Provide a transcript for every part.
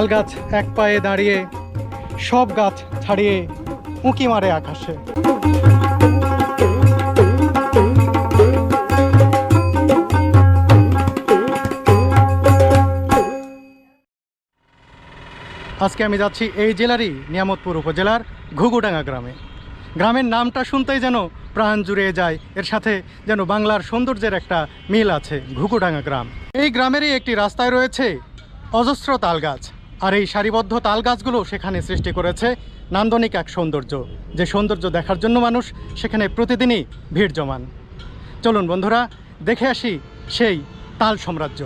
তাল গাছ এক পায়ে দাঁড়িয়ে, সব গাছ ছাড়িয়ে উঁকি মারে আকাশে। আজকে আমি যাচ্ছি এই জেলারই নিয়ামতপুর উপজেলার ঘুঘুডাঙ্গা গ্রামে। গ্রামের নামটা শুনতেই যেন প্রাণ জুড়িয়ে যায়, এর সাথে যেন বাংলার সৌন্দর্যের একটা মিল আছে ঘুঘুডাঙ্গা গ্রাম। এই গ্রামেরই একটি রাস্তায় রয়েছে অজস্র তাল গাছ। আর এই সারিবদ্ধ তাল গাছগুলো সেখানে সৃষ্টি করেছে নান্দনিক এক সৌন্দর্য। যে সৌন্দর্য দেখার জন্য মানুষ সেখানে প্রতিদিনই ভিড় জমান। চলুন বন্ধুরা, দেখে আসি সেই তাল সাম্রাজ্য।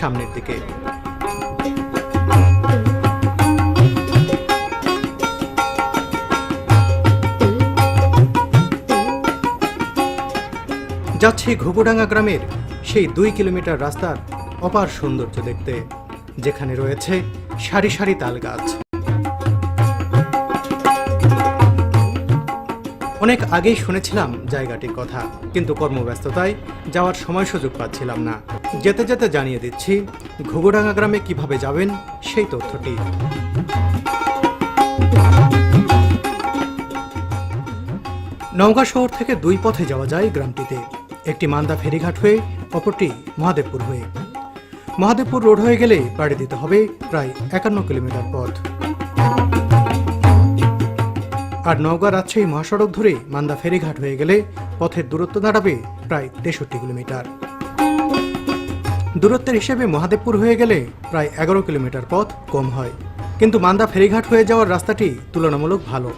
সামনের দিকে। যাচ্ছি ঘুঘুডাঙ্গা গ্রামের সেই দুই কিলোমিটার রাস্তার অপার সৌন্দর্য দেখতে, যেখানে রয়েছে সারি সারি তাল গাছ। অনেক আগেই শুনেছিলাম জায়গাটির কথা, কিন্তু কর্মব্যস্ততায় যাওয়ার সময় সুযোগ পাচ্ছিলাম না। যেতে যেতে জানিয়ে দিচ্ছি, ঘুঘুডাঙ্গা গ্রামে কীভাবে যাবেন সেই তথ্যটি। নওগাঁ শহর থেকে দুই পথে যাওয়া যায় গ্রামটিতে। একটি মান্দা ফেরিঘাট হয়ে, অপরটি মহাদেবপুর হয়ে। মহাদেবপুর রোড হয়ে গেলে পাড়ি দিতে হবে প্রায় একান্ন কিলোমিটার পথ। আর নওগাঁ রাজশাহী মহাসড়ক ধরে মান্দা ফেরিঘাট হয়ে গেলে পথের দূরত্ব দাঁড়াবে প্রায় তেষট্টি কিলোমিটার। দূরত্বের হিসেবে মহাদেবপুর হয়ে গেলে প্রায় এগারো কিলোমিটার পথ কম হয়। কিন্তু মান্দা ফেরিঘাট হয়ে যাওয়ার রাস্তাটি তুলনামূলক ভালো।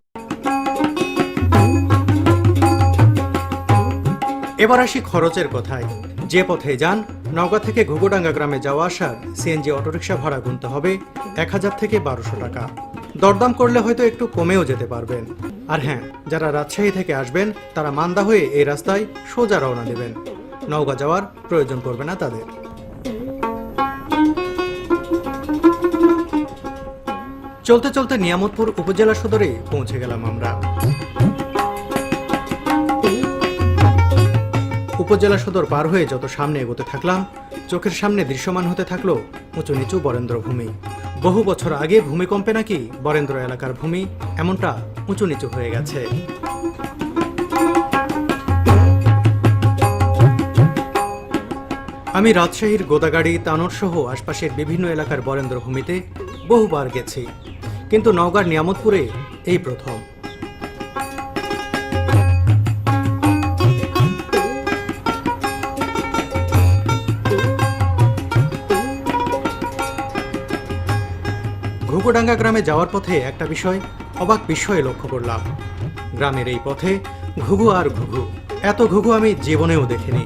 এবার আসি খরচের কথায়। যে পথে যান, নওগাঁ থেকে ঘুঘুডাঙ্গা গ্রামে যাওয়া আসার সিএনজি অটোরিকশা ভাড়া গুনতে হবে এক হাজার থেকে বারোশো টাকা। দরদাম করলে হয়তো একটু কমেও যেতে পারবেন। আর হ্যাঁ যারা রাজশাহী থেকে আসবেন, তারা মান্দা হয়ে এই রাস্তায় সোজা রওনা দেবেন। নওগাঁ যাওয়ার প্রয়োজন পড়বে না তাদের। চলতে চলতে নিয়ামতপুর উপজেলা সদরে পৌঁছে গেলাম আমরা। উপজেলা সদর পার হয়ে যত সামনে এগোতে থাকলাম, চোখের সামনে দৃশ্যমান হতে থাকল উঁচু নিচু বরেন্দ্র ভূমি বহু বছর আগে ভূমিকম্পে নাকি বরেন্দ্র এলাকার ভূমি এমনটা উঁচু নিচু হয়ে গেছে। আমি রাজশাহীর গোদাগাড়ি, তানোর সহ আশপাশের বিভিন্ন এলাকার বরেন্দ্র ভূমিতে বহুবার গেছি। কিন্তু নওগাঁর নিয়ামতপুরে এই প্রথম। ঘুঘুডাঙ্গা গ্রামে যাওয়ার পথে একটা বিষয় অবাক বিস্ময়ে লক্ষ্য করলাম। গ্রামের এই পথে ঘুঘু আর ঘুঘু। এত ঘুঘু আমি জীবনেও দেখিনি।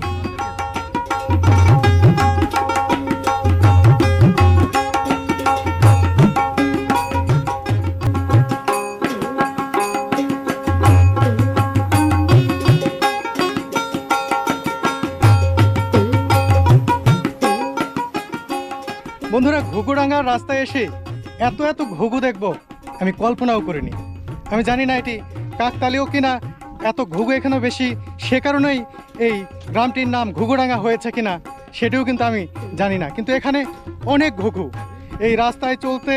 বন্ধুরা, ঘুঘুডাঙ্গার রাস্তায় এসে এত এত ঘুঘু দেখব, আমি কল্পনাও করিনি। আমি জানি না এটি কাকতালিও কিনা, এত ঘুঘু এখানে বেশি, সে কারণেই এই গ্রামটির নাম ঘুঘুডাঙ্গা হয়েছে কিনা, সেটিও কিন্তু আমি জানি না। কিন্তু এখানে অনেক ঘুঘু। এই রাস্তায় চলতে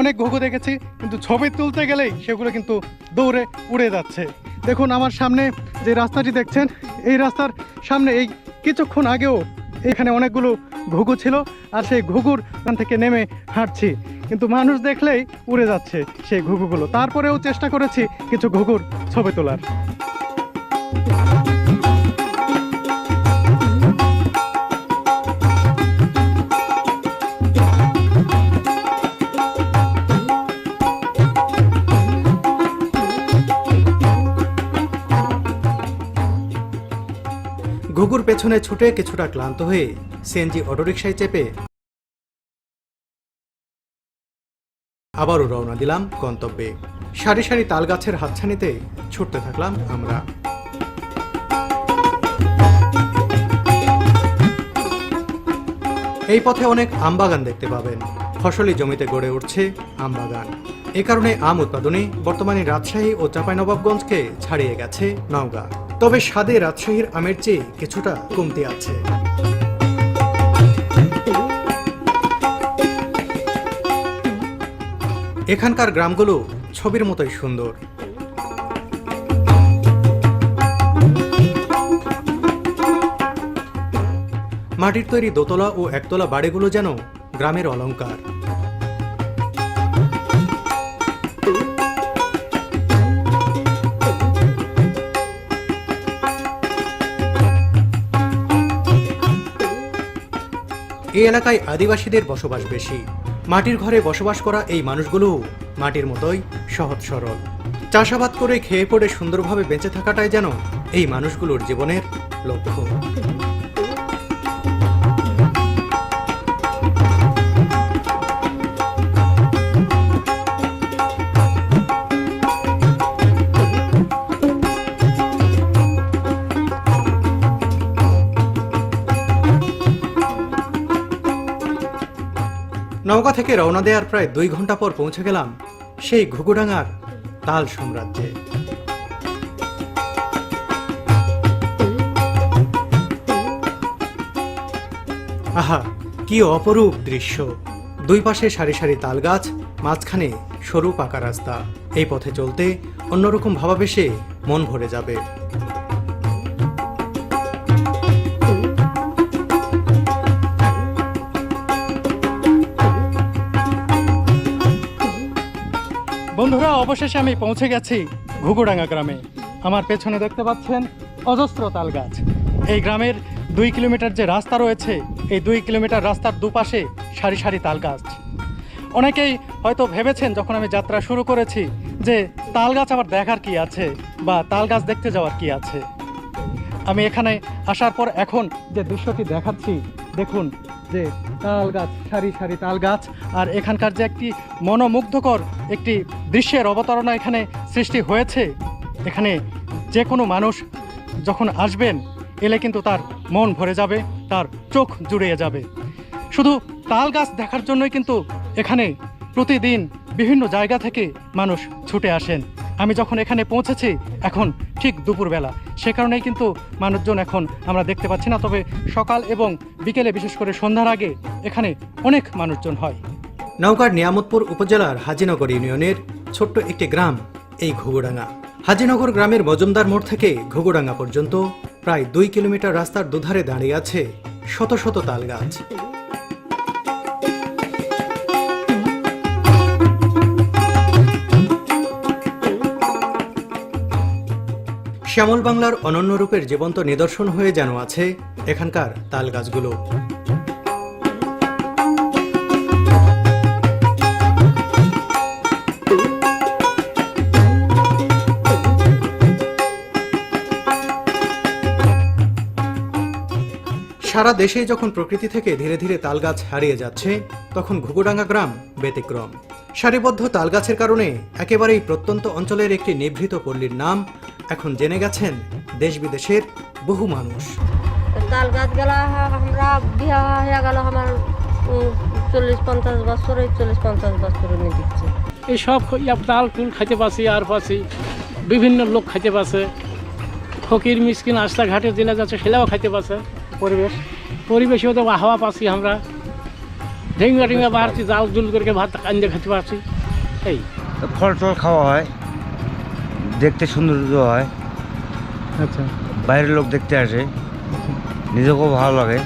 অনেক ঘুঘু দেখেছি, কিন্তু ছবি তুলতে গেলেই সেগুলো কিন্তু দৌড়ে উড়ে যাচ্ছে। দেখুন, আমার সামনে যে রাস্তাটি দেখছেন, এই রাস্তার সামনে এই কিছুক্ষণ আগেও এখানে অনেকগুলো ঘুঘু ছিল আর সেই ঘুঘুর থেকে নেমে হাঁটছি। কিন্তু মানুষ দেখলেই উড়ে যাচ্ছে সেই ঘুঘুগুলো। তারপরেও চেষ্টা করেছি কিছু ঘুঘুর ছবি তোলার। ঘুঘুর পেছনে ছুটে কিছুটা ক্লান্ত হয়ে সিএনজি অটোরিকশায় চেপে আবারও রওনা দিলাম গন্তব্যে। সারি সারি তাল গাছের হাতছানিতে ছুটতে থাকলাম আমরা। এই পথে অনেক আমবাগান দেখতে পাবেন। ফসলি জমিতে গড়ে উঠছে আমবাগান। এ কারণে আম উৎপাদনে বর্তমানে রাজশাহী ও চাঁপাইনবাবগঞ্জকে ছাড়িয়ে গেছে নওগাঁ। তবে স্বাদে রাজশাহীর আমের চেয়ে কিছুটা কমতি আছে। এখানকার গ্রামগুলো ছবির মতোই সুন্দর। মাটির তৈরি দোতলা ও একতলা বাড়িগুলো যেন গ্রামের অলংকার। এই এলাকায় আদিবাসীদের বসবাস বেশি। মাটির ঘরে বসবাস করা এই মানুষগুলো মাটির মতোই সহজ সরল। চাষাবাদ করে খেয়ে পড়ে সুন্দরভাবে বেঁচে থাকাটাই যেন এই মানুষগুলোর জীবনের লক্ষ্য। নওগাঁ থেকে রওনা দেওয়ার প্রায় দুই ঘণ্টা পর পৌঁছে গেলাম সেই ঘুঘুডাঙ্গার তাল সাম্রাজ্যে। আহা, কি অপরূপ দৃশ্য। দুই পাশে সারি সারি তাল গাছ মাঝখানে সরু পাকা রাস্তা। এই পথে চলতে অন্যরকম ভাবাবেশে মন ভরে যাবে। অবশেষে আমি পৌঁছে গেছি ঘুঘুডাঙ্গা গ্রামে। আমার পেছনে দেখতে পাচ্ছেন অজস্র তাল গাছ এই গ্রামের দুই কিলোমিটার যে রাস্তা রয়েছে, এই দুই কিলোমিটার রাস্তার দুপাশে সারি সারি তাল গাছ অনেকেই হয়তো ভেবেছেন যখন আমি যাত্রা শুরু করেছি যে তাল গাছ আবার দেখার কি আছে বা তাল গাছ দেখতে যাওয়ার কি আছে। আমি এখানে আসার পর এখন যে দৃশ্যটি দেখাচ্ছি, দেখুন যে তাল গাছ সারি সারি তাল গাছ আর এখানকার যে একটি মনোমুগ্ধকর একটি দৃশ্যের অবতারণা এখানে সৃষ্টি হয়েছে, এখানে যে কোনো মানুষ যখন আসবেন, এলে কিন্তু তার মন ভরে যাবে, তার চোখ জুড়িয়ে যাবে। শুধু তাল গাছ দেখার জন্যই কিন্তু এখানে প্রতিদিন বিভিন্ন জায়গা থেকে মানুষ ছুটে আসেন। আমি যখন এখানে পৌঁছেছি, এখন ঠিক দুপুরবেলা। সে কারণেই কিন্তু মানুষজন এখন আমরা দেখতে পাচ্ছি না, তবে সকাল এবং বিকেলে বিশেষ করে সন্ধ্যার আগে এখানে অনেক মানুষজন হয়। নওগাঁর নিয়ামতপুর উপজেলার হাজিনগর ইউনিয়নের ছোট্ট একটি গ্রাম, এই ঘুঘুডাঙ্গা। হাজিনগর গ্রামের মজুমদার মোড় থেকে ঘুঘুডাঙ্গা পর্যন্ত প্রায় দুই কিলোমিটার রাস্তার দুধারে দাঁড়িয়ে আছে শত শত তাল গাছ। শ্যামল বাংলার অনন্য রূপের জীবন্ত নিদর্শন হয়ে যেন আছে এখানকার তাল গাছগুলো। সারা দেশেই যখন প্রকৃতি থেকে ধীরে ধীরে তালগাছ হারিয়ে যাচ্ছে তখন ঘুঘুডাঙ্গা গ্রাম ব্যতিক্রম। সারিবদ্ধ তালগাছের কারণে একেবারেই প্রত্যন্ত অঞ্চলের একটি নিভৃত পল্লীর নাম এখন জেনে গেছেন দেশ বিদেশের বহু মানুষ। তাল গাছ গেলা আমরা বিয়া হয়ে গেল আমার চল্লিশ পঞ্চাশ বছর এই চল্লিশ পঞ্চাশ বছর নিয়ে দিচ্ছে। এই সব ইয়া তাল কুল খাইতে পাচ্ছি আর পাচ্ছি বিভিন্ন লোক খাইতে পাচ্ছে ফকির মিসকিন রাস্তাঘাটে জেলা যাচ্ছে সেটাও খাইতে পাচ্ছে পরিবেশ। পরিবেশেও তো হাওয়া পাচ্ছি আমরা। ঢেঙ্গা টেঙ্গা বাড়ছি জাল জুল করে ভাত কান্দে খেতে পারছি। এই। ফল টল খাওয়া হয় দেখতে সৌন্দর্য হয়। আচ্ছা। বাইরের লোক দেখতে আসে নিজেকেও ভালো লাগে।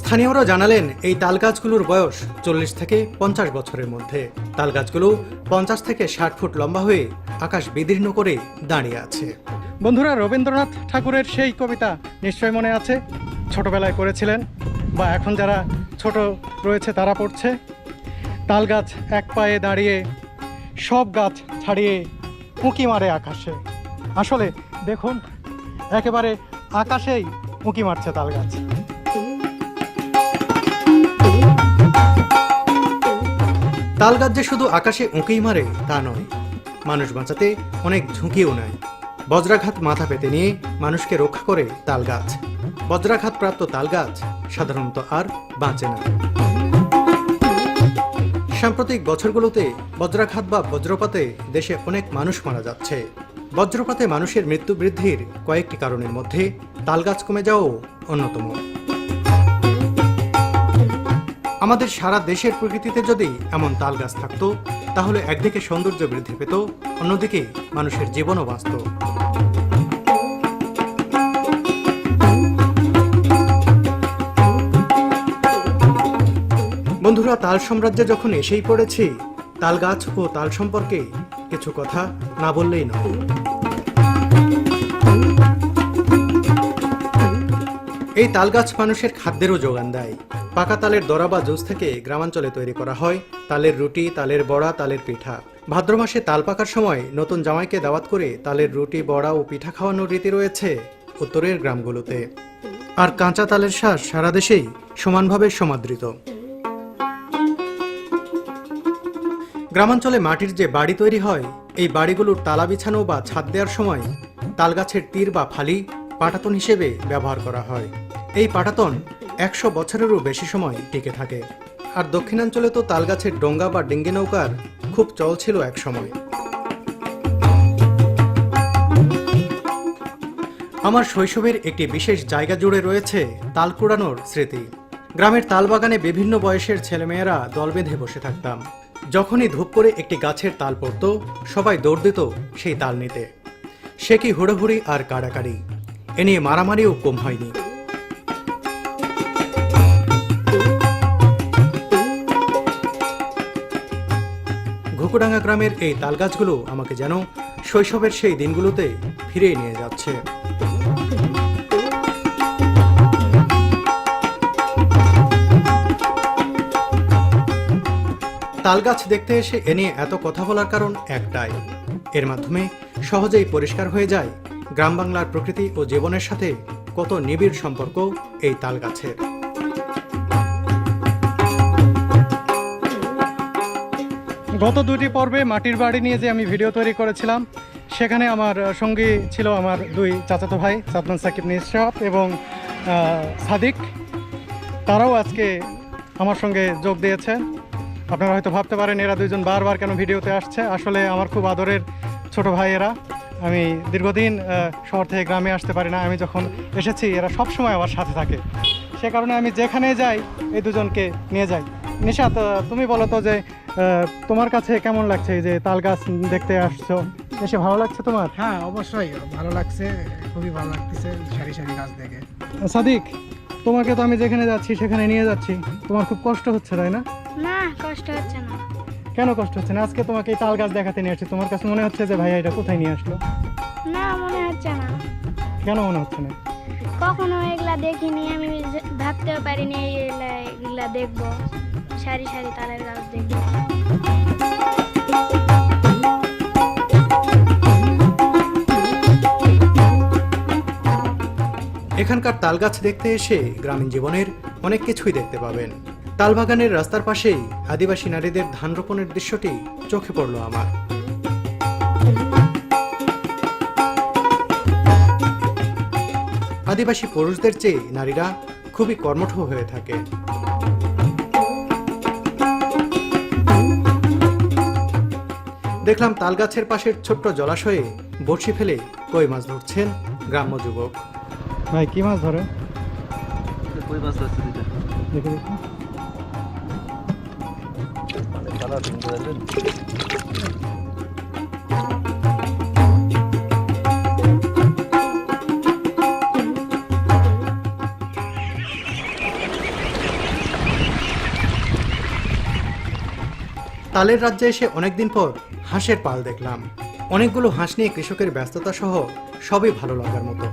স্থানীয়রা জানালেন এই তাল গাছগুলোর বয়স চল্লিশ থেকে পঞ্চাশ বছরের মধ্যে। তাল গাছগুলো পঞ্চাশ থেকে ষাট ফুট লম্বা হয়ে আকাশ বিদীর্ণ করে দাঁড়িয়ে আছে। বন্ধুরা, রবীন্দ্রনাথ ঠাকুরের সেই কবিতা নিশ্চয় মনে আছে? ছোটবেলায় করেছিলেন বা এখন যারা ছোট রয়েছে তারা পড়ছে? তাল গাছ এক পায়ে দাঁড়িয়ে, সব গাছ ছাড়িয়ে উঁকি মারে আকাশে। আসলে দেখুন, একেবারে আকাশেই উঁকি মারছে তাল গাছ তাল গাছ যে শুধু আকাশে উঁকেই মারে, তা নয়। মানুষ বাঁচাতে অনেক ঝুঁকিও নেয়। বজ্রাঘাত মাথা পেতে নিয়ে মানুষকে রক্ষা করে তাল গাছ। বজ্রাঘাত প্রাপ্ত তাল গাছ সাধারণত আর বাঁচে না। সাম্প্রতিক বছরগুলোতে বজ্রাঘাত বা বজ্রপাতে দেশে অনেক মানুষ মারা যাচ্ছে। বজ্রপাতে মানুষের মৃত্যু বৃদ্ধির কয়েকটি কারণের মধ্যে তালগাছ কমে যাওয়াও অন্যতম। আমাদের সারা দেশের প্রকৃতিতে যদি এমন তাল গাছ থাকতো, তাহলে একদিকে সৌন্দর্য বৃদ্ধি পেত, অন্যদিকে মানুষের জীবনও বাঁচত। বন্ধুরা, তাল সাম্রাজ্যে যখন এসেই পড়েছি, তাল গাছ ও তাল সম্পর্কে কিছু কথা না বললেই নয়। এই তাল গাছ মানুষের খাদ্যেরও যোগান দেয়। পাকা তালের দরা বা জুস থেকে গ্রামাঞ্চলে তৈরি করা হয়। তালের রুটি, তালের বড়া, তালের পিঠা। ভাদ্র মাসে তাল পাকার সময় নতুন জামাইকে দাওয়াত করে তালের রুটি, বড়া ও পিঠা খাওয়ানোর রীতি রয়েছে উত্তরের গ্রামগুলোতে। আর কাঁচা তালের শ্বাস সারা দেশেই সমানভাবে সমাদৃত। গ্রামাঞ্চলে মাটির যে বাড়ি তৈরি হয়, এই বাড়িগুলোর তালা বিছানো বা ছাদ দেওয়ার সময় তালগাছের তীর বা ফালি পাটাতন হিসেবে ব্যবহার করা হয়। এই পাটাতন একশো বছরেরও বেশি সময় টিকে থাকে। আর দক্ষিণাঞ্চলে তো তালগাছের ডোঙ্গা বা ডিঙ্গি নৌকার খুব চল ছিল এক সময়। আমার শৈশবের একটি বিশেষ জায়গা জুড়ে রয়েছে তাল কুড়ানোর স্মৃতি। গ্রামের তালবাগানে বিভিন্ন বয়সের ছেলেমেয়েরা দল বেঁধে বসে থাকতাম। যখনই ধূপ করে একটি গাছের তাল পড়তো, সবাই দৌড় দিত সেই তাল নিতে। সে কি হুড়োহুড়ি আর কাড়াকাড়ি? এ নিয়ে মারামারিও কম হয়নি। ঘুকুডাঙ্গা গ্রামের এই তালগাছগুলো আমাকে যেন শৈশবের সেই দিনগুলোতে ফিরিয়ে নিয়ে যাচ্ছে। তালগাছ দেখতে এসে এ নিয়ে এত কথা বলার কারণ একটাই। এর মাধ্যমে সহজেই পরিষ্কার হয়ে যায় গ্রাম বাংলার প্রকৃতি ও জীবনের সাথে কত নিবিড় সম্পর্ক এই তালগাছের। গত দুটি পর্বে মাটির বাড়ি নিয়ে যে আমি ভিডিও তৈরি করেছিলাম, সেখানে আমার সঙ্গী ছিল আমার দুই চাচাতো ভাই সাদমান সাকিব নিশরাত এবং সাদিক। তারাও আজকে আমার সঙ্গে যোগ দিয়েছে। আপনারা হয়তো ভাবতে পারেন, এরা দুজন বারবার কেন ভিডিওতে আসছে? আসলে আমার খুব আদরের ছোট ভাই এরা। আমি দীর্ঘদিন শহর থেকে গ্রামে আসতে পারি না। আমি যখন এসেছি, এরা সব সময় আমার সাথে থাকে। সে কারণে আমি যেখানে যাই, এই দুজনকে নিয়ে যাই। নিশাত তুমি বলো তো যে তোমার কাছে কেমন লাগছে এই যে তাল গাছ দেখতে আসছো? এসে ভালো লাগছে তোমার? হ্যাঁ অবশ্যই ভালো লাগছে খুবই ভালো লাগতেছে সারি সারি গাছ দেখে। সাদিক তোমাকে তো আমি যেখানে যাচ্ছি সেখানে নিয়ে যাচ্ছি। তোমার খুব কষ্ট হচ্ছে তাই না? না কষ্ট হচ্ছে না। কেন কষ্ট হচ্ছে না? আজকে তোমাকে এই তাল গাছ দেখাতে নিয়ে আসছি। তোমার কাছে মনে হচ্ছে যে ভাইয়া এটা কোথায় নিয়ে আসলো? না মনে হচ্ছে না। কেন মনে হচ্ছে না? কখনো এগুলা দেখিনি আমি ভাবতেও পারিনি এগুলা দেখব। সারি সারি তালের গাছ দেখব এখানকার তাল গাছ দেখতে এসে গ্রামীণ জীবনের অনেক কিছুই দেখতে পাবেন। তালবাগানের রাস্তার পাশেই আদিবাসী নারীদের ধান রোপণের দৃশ্যটি চোখে পড়ল আমার। আদিবাসী পুরুষদের চেয়ে নারীরা খুবই কর্মঠ হয়ে থাকে। দেখলাম তালগাছের পাশের ছোট্ট জলাশয়ে বড়শি ফেলে কই মাছ ধরছেন গ্রাম্য যুবক। ভাই কি মাছ ধরে কই মাছ ধরছে দেখে দেখি। তালের রাজ্যে এসে অনেকদিন পর হাঁসের পাল দেখলাম। অনেকগুলো হাঁস নিয়ে কৃষকের ব্যস্ততা সহ সবই ভালো লাগার মতো।